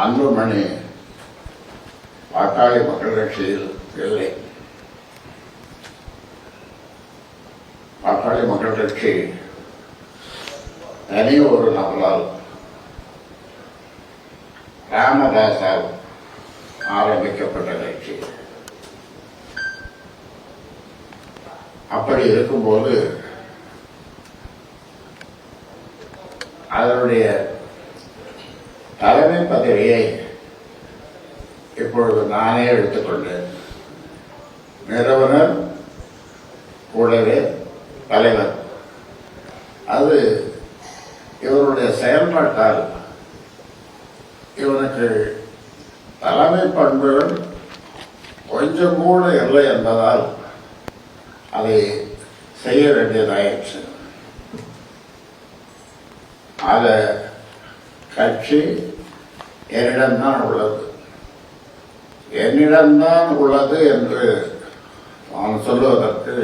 அன்புமணி பாட்டாளி மக்கள் கட்சியில் இல்லை. பாட்டாளி மக்கள் கட்சி தனி ஒரு நபரால் ராமதாசால் ஆரம்பிக்கப்பட்ட கட்சி. அப்படி இருக்கும்போது அதனுடைய தலைமை பதவியை இப்பொழுது நானே எடுத்துக்கொண்டேன் நிறுவனர் கூடவே தலைவர் அது இவருடைய செயல்பாட்டால் இவனுக்கு தலைமை பண்புகள் கொஞ்சம் கூட இல்லை என்பதால் அதை செய்ய வேண்டியதாயிற்று அதை கட்சி என்னிடம்தான் உள்ளது. என்னிடம்தான் உள்ளது என்று அவன் சொல்லுவதற்கு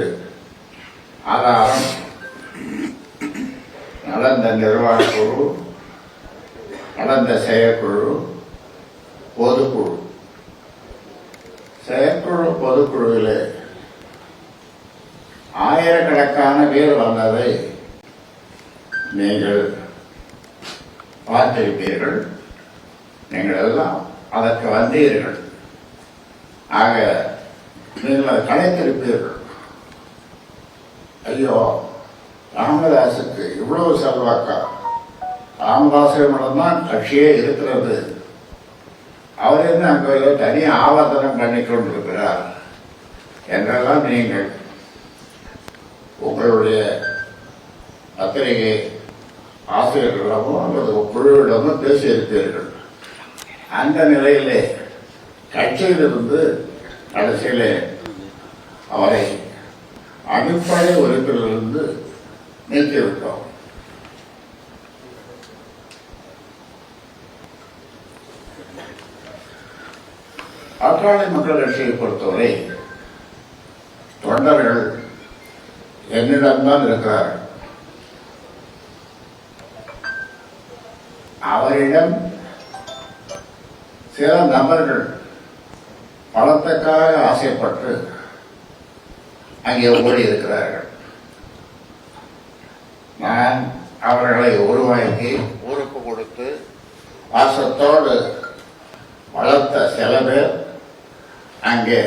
ஆதாரம் நடந்த நிர்வாகக்குழு நடந்த செயற்குழு பொதுக்குழு. செயற்குழு பொதுக்குழுவிலே ஆயிரக்கணக்கான பேர் வந்ததை நீங்கள் பார்த்திருப்பீர்கள். நீங்கள் எல்லாம் அதற்கு வந்தீர்கள். ஆக நீங்கள் அதை கலைத்திருப்பீர்கள். ஐயோ ராமதாசுக்கு இவ்வளவு செல்வாக்கா? ராமதாசிடமிடம்தான் கட்சியே இருக்கிறது. அவர் என்ன அங்கே தனி ஆவர்த்தனம் பண்ணி கொண்டிருக்கிறார் என்றெல்லாம் நீங்கள் உங்களுடைய பத்திரிகை ஆசிரியர்களிடமோ அல்லது குழுவிடமோ பேசியிருப்பீர்கள். அந்த நிலையிலே கட்சியிலிருந்து கடைசியிலே அவரை அடிப்படை உறுப்பினரிலிருந்து நீக்கிவிட்டோம். பாட்டாளி மக்கள் கட்சியை பொறுத்தவரை தொண்டர்கள் என்னிடம்தான் இருக்கிறார்கள். அவரிடம் சில நபர்கள் பணத்துக்காக ஆசைப்பட்டு அங்கே ஓடி இருக்கிறார்கள். நான் அவர்களை உருவாக்கி ஊருக்கு கொடுத்து பாசத்தோடு வளர்த்த சில பேர் அங்கே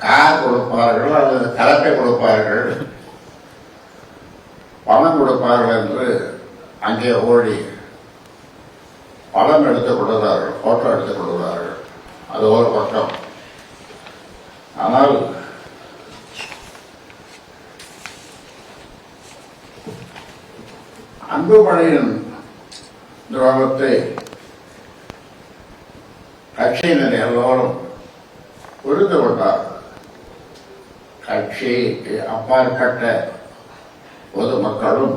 கார் கொடுப்பார்கள் அல்லது கலப்பை கொடுப்பார்கள் பணம் கொடுப்பார்கள் என்று அங்கே ஓடி படம் எடுத்துக் கொள்கிறார்கள் போட்டோ எடுத்துக் கொள்கிறார்கள் அது ஒரு பக்கம். ஆனால் அன்புமணியின் துரோகத்தை கட்சியினர் எல்லோரும் புரிந்து கொண்டார். கட்சிக்கு அப்பாற்பட்ட பொதுமக்களும்